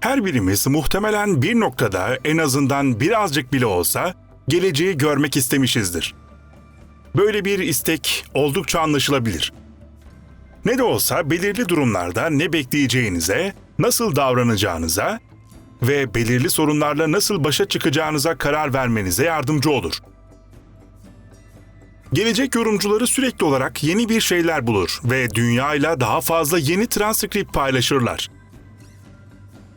Her birimiz muhtemelen bir noktada en azından birazcık bile olsa geleceği görmek istemişizdir. Böyle bir istek oldukça anlaşılabilir. Ne de olsa belirli durumlarda ne bekleyeceğinize, nasıl davranacağınıza ve belirli sorunlarla nasıl başa çıkacağınıza karar vermenize yardımcı olur. Gelecek yorumcuları sürekli olarak yeni bir şeyler bulur ve dünyayla daha fazla yeni transkript paylaşırlar.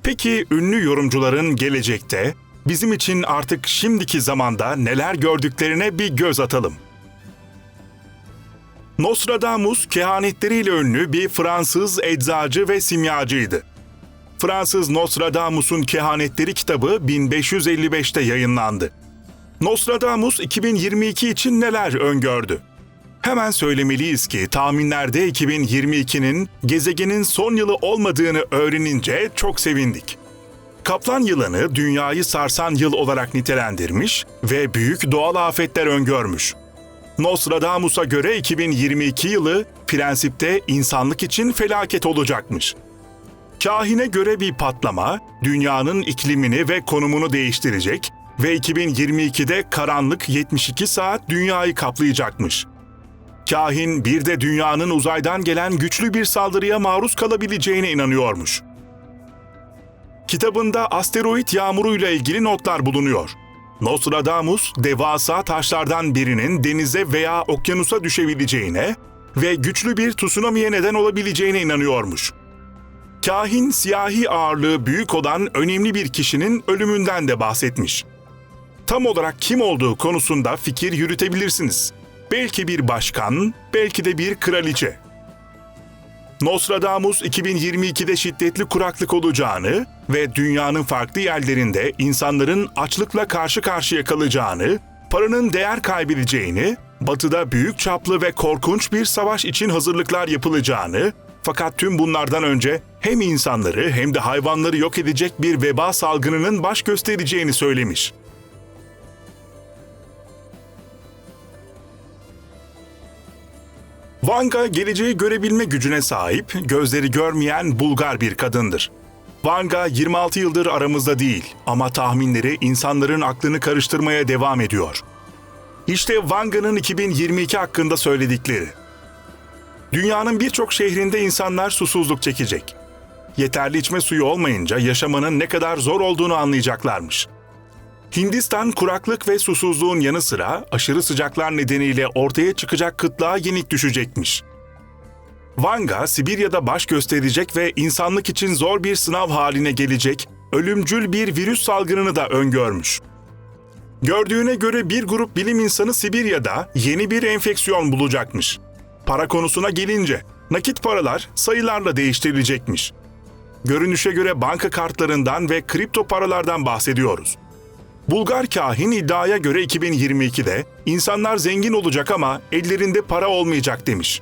Peki ünlü yorumcuların gelecekte bizim için artık şimdiki zamanda neler gördüklerine bir göz atalım. Nostradamus kehanetleriyle ünlü bir Fransız eczacı ve simyacıydı. Fransız Nostradamus'un Kehanetleri kitabı 1555'te yayınlandı. Nostradamus 2022 için neler öngördü? Hemen söylemeliyiz ki tahminlerde 2022'nin gezegenin son yılı olmadığını öğrenince çok sevindik. Kaplan yılanı dünyayı sarsan yıl olarak nitelendirmiş ve büyük doğal afetler öngörmüş. Nostradamus'a göre 2022 yılı prensipte insanlık için felaket olacakmış. Kahine göre bir patlama dünyanın iklimini ve konumunu değiştirecek ve 2022'de karanlık 72 saat dünyayı kaplayacakmış. Kahin bir de dünyanın uzaydan gelen güçlü bir saldırıya maruz kalabileceğine inanıyormuş. Kitabında asteroid yağmuruyla ilgili notlar bulunuyor. Nostradamus, devasa taşlardan birinin denize veya okyanusa düşebileceğine ve güçlü bir tsunami'ye neden olabileceğine inanıyormuş. Kahin siyahi ağırlığı büyük olan önemli bir kişinin ölümünden de bahsetmiş. Tam olarak kim olduğu konusunda fikir yürütebilirsiniz. Belki bir başkan, belki de bir kraliçe. Nostradamus 2022'de şiddetli kuraklık olacağını ve dünyanın farklı yerlerinde insanların açlıkla karşı karşıya kalacağını, paranın değer kaybedeceğini, batıda büyük çaplı ve korkunç bir savaş için hazırlıklar yapılacağını, fakat tüm bunlardan önce hem insanları hem de hayvanları yok edecek bir veba salgınının baş göstereceğini söylemiş. Vanga geleceği görebilme gücüne sahip, gözleri görmeyen Bulgar bir kadındır. Vanga 26 yıldır aramızda değil ama tahminleri insanların aklını karıştırmaya devam ediyor. İşte Vanga'nın 2022 hakkında söyledikleri. Dünyanın birçok şehrinde insanlar susuzluk çekecek. Yeterli içme suyu olmayınca yaşamanın ne kadar zor olduğunu anlayacaklarmış. Hindistan kuraklık ve susuzluğun yanı sıra aşırı sıcaklar nedeniyle ortaya çıkacak kıtlığa yenik düşecekmiş. Vanga, Sibirya'da baş gösterecek ve insanlık için zor bir sınav haline gelecek ölümcül bir virüs salgınını da öngörmüş. Gördüğüne göre bir grup bilim insanı Sibirya'da yeni bir enfeksiyon bulacakmış. Para konusuna gelince nakit paralar sayılarla değiştirilecekmiş. Görünüşe göre banka kartlarından ve kripto paralardan bahsediyoruz. Bulgar kahin iddiaya göre 2022'de insanlar zengin olacak ama ellerinde para olmayacak demiş.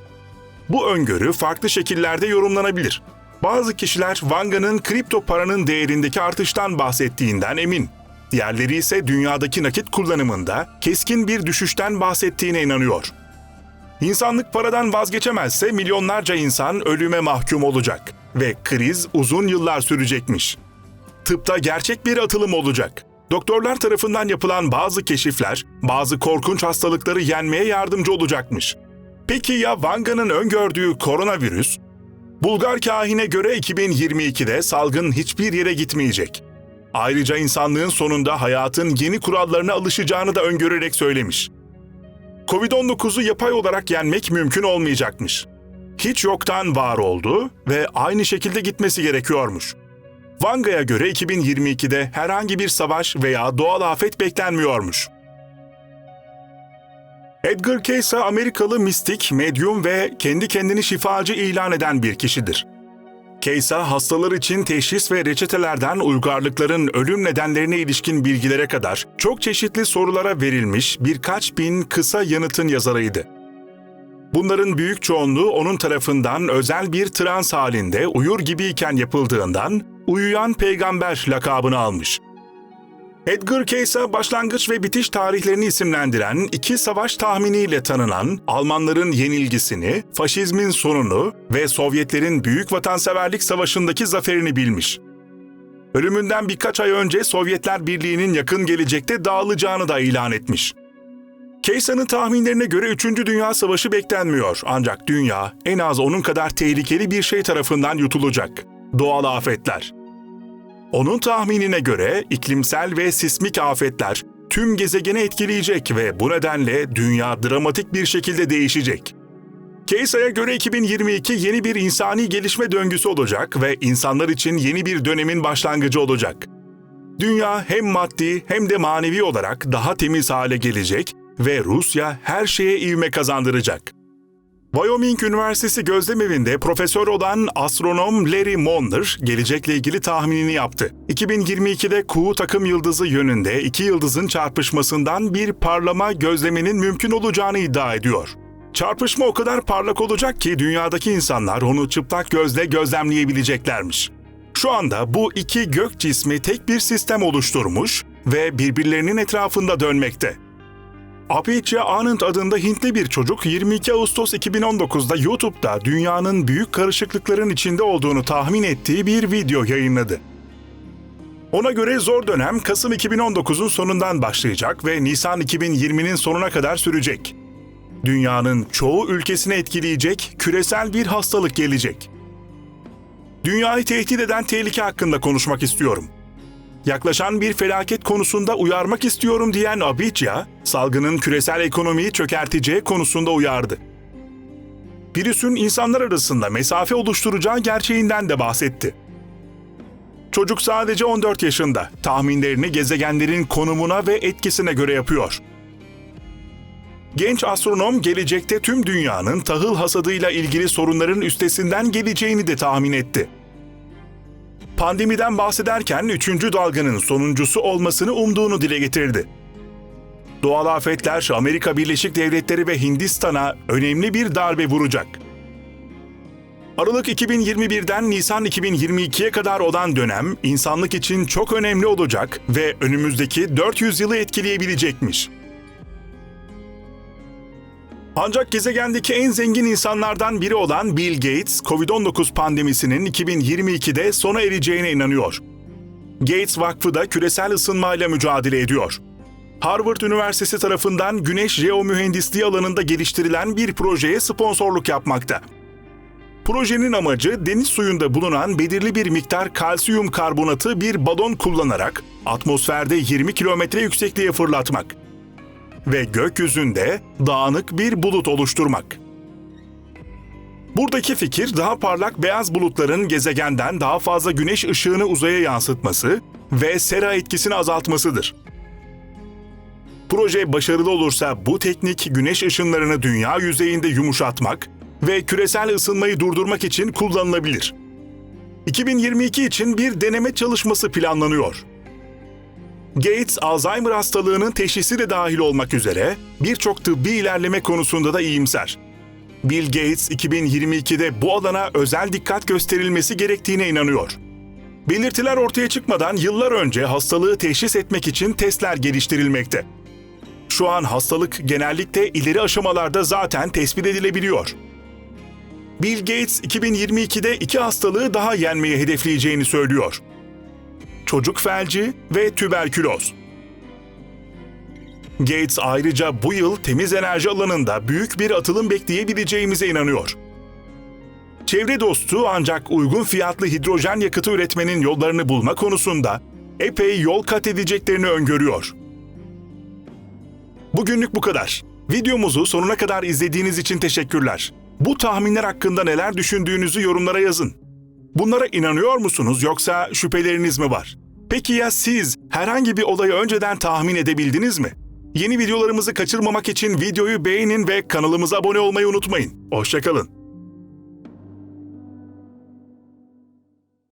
Bu öngörü farklı şekillerde yorumlanabilir. Bazı kişiler Vanga'nın kripto paranın değerindeki artıştan bahsettiğinden emin. Diğerleri ise dünyadaki nakit kullanımında keskin bir düşüşten bahsettiğine inanıyor. İnsanlık paradan vazgeçemezse milyonlarca insan ölüme mahkum olacak ve kriz uzun yıllar sürecekmiş. Tıpta gerçek bir atılım olacak. Doktorlar tarafından yapılan bazı keşifler, bazı korkunç hastalıkları yenmeye yardımcı olacakmış. Peki ya Vanga'nın öngördüğü koronavirüs? Bulgar kahine göre 2022'de salgın hiçbir yere gitmeyecek. Ayrıca insanlığın sonunda hayatın yeni kurallarına alışacağını da öngörerek söylemiş. Covid-19'u yapay olarak yenmek mümkün olmayacakmış. Hiç yoktan var oldu ve aynı şekilde gitmesi gerekiyormuş. Vanga'ya göre 2022'de herhangi bir savaş veya doğal afet beklenmiyormuş. Edgar Cayce Amerikalı mistik, medyum ve kendi kendini şifacı ilan eden bir kişidir. Cayce hastalar için teşhis ve reçetelerden uygarlıkların ölüm nedenlerine ilişkin bilgilere kadar çok çeşitli sorulara verilmiş birkaç bin kısa yanıtın yazarıydı. Bunların büyük çoğunluğu onun tarafından özel bir trans halinde uyur gibiyken yapıldığından uyuyan peygamber lakabını almış. Edgar Cayce başlangıç ve bitiş tarihlerini isimlendiren iki savaş tahminiyle tanınan Almanların yenilgisini, faşizmin sonunu ve Sovyetlerin Büyük Vatanseverlik Savaşı'ndaki zaferini bilmiş. ölümünden birkaç ay önce Sovyetler Birliği'nin yakın gelecekte dağılacağını da ilan etmiş. Keysa'nın tahminlerine göre 3. Dünya Savaşı beklenmiyor ancak dünya en az onun kadar tehlikeli bir şey tarafından yutulacak. Doğal afetler. Onun tahminine göre iklimsel ve sismik afetler tüm gezegeni etkileyecek ve bu nedenle dünya dramatik bir şekilde değişecek. Keysa'ya göre 2022 yeni bir insani gelişme döngüsü olacak ve insanlar için yeni bir dönemin başlangıcı olacak. Dünya hem maddi hem de manevi olarak daha temiz hale gelecek ve Rusya her şeye ivme kazandıracak. Wyoming Üniversitesi Gözlemevinde profesör olan astronom Larry Monder gelecekle ilgili tahminini yaptı. 2022'de Kuğu takım yıldızı yönünde iki yıldızın çarpışmasından bir parlama gözleminin mümkün olacağını iddia ediyor. Çarpışma o kadar parlak olacak ki dünyadaki insanlar onu çıplak gözle gözlemleyebileceklermiş. Şu anda bu iki gök cismi tek bir sistem oluşturmuş ve birbirlerinin etrafında dönmekte. Apitya Anand adında Hintli bir çocuk 22 Ağustos 2019'da YouTube'da dünyanın büyük karışıklıkların içinde olduğunu tahmin ettiği bir video yayınladı. Ona göre zor dönem Kasım 2019'un sonundan başlayacak ve Nisan 2020'nin sonuna kadar sürecek. Dünyanın çoğu ülkesini etkileyecek küresel bir hastalık gelecek. Dünyayı tehdit eden tehlike hakkında konuşmak istiyorum yaklaşan bir felaket konusunda uyarmak istiyorum diyen Abidja, salgının küresel ekonomiyi çökerteceği konusunda uyardı. Virüsün insanlar arasında mesafe oluşturacağı gerçeğinden de bahsetti. Çocuk sadece 14 yaşında, tahminlerini gezegenlerin konumuna ve etkisine göre yapıyor. Genç astronom gelecekte tüm dünyanın tahıl hasadıyla ilgili sorunların üstesinden geleceğini de tahmin etti pandemiden bahsederken üçüncü dalganın sonuncusu olmasını umduğunu dile getirdi. Doğal afetler Amerika Birleşik Devletleri ve Hindistan'a önemli bir darbe vuracak. Aralık 2021'den Nisan 2022'ye kadar olan dönem insanlık için çok önemli olacak ve önümüzdeki 400 yılı etkileyebilecekmiş. Ancak gezegendeki en zengin insanlardan biri olan Bill Gates, COVID-19 pandemisinin 2022'de sona ereceğine inanıyor. Gates Vakfı da küresel ısınmayla mücadele ediyor. Harvard Üniversitesi tarafından güneş jeomühendisliği alanında geliştirilen bir projeye sponsorluk yapmakta. Projenin amacı deniz suyunda bulunan belirli bir miktar kalsiyum karbonatı bir balon kullanarak atmosferde 20 kilometre yüksekliğe fırlatmak ve gökyüzünde dağınık bir bulut oluşturmak. Buradaki fikir daha parlak beyaz bulutların gezegenden daha fazla güneş ışığını uzaya yansıtması ve sera etkisini azaltmasıdır. Proje başarılı olursa bu teknik güneş ışınlarını dünya yüzeyinde yumuşatmak ve küresel ısınmayı durdurmak için kullanılabilir. 2022 için bir deneme çalışması planlanıyor. Gates, Alzheimer hastalığının teşhisi de dahil olmak üzere birçok tıbbi ilerleme konusunda da iyimser. Bill Gates 2022'de bu alana özel dikkat gösterilmesi gerektiğine inanıyor. Belirtiler ortaya çıkmadan yıllar önce hastalığı teşhis etmek için testler geliştirilmekte. Şu an hastalık genellikle ileri aşamalarda zaten tespit edilebiliyor. Bill Gates 2022'de iki hastalığı daha yenmeyi hedefleyeceğini söylüyor çocuk felci ve tüberküloz. Gates ayrıca bu yıl temiz enerji alanında büyük bir atılım bekleyebileceğimize inanıyor. Çevre dostu ancak uygun fiyatlı hidrojen yakıtı üretmenin yollarını bulma konusunda epey yol kat edeceklerini öngörüyor. Bugünlük bu kadar. Videomuzu sonuna kadar izlediğiniz için teşekkürler. Bu tahminler hakkında neler düşündüğünüzü yorumlara yazın. Bunlara inanıyor musunuz yoksa şüpheleriniz mi var? Peki ya siz herhangi bir olayı önceden tahmin edebildiniz mi? Yeni videolarımızı kaçırmamak için videoyu beğenin ve kanalımıza abone olmayı unutmayın. Hoşçakalın.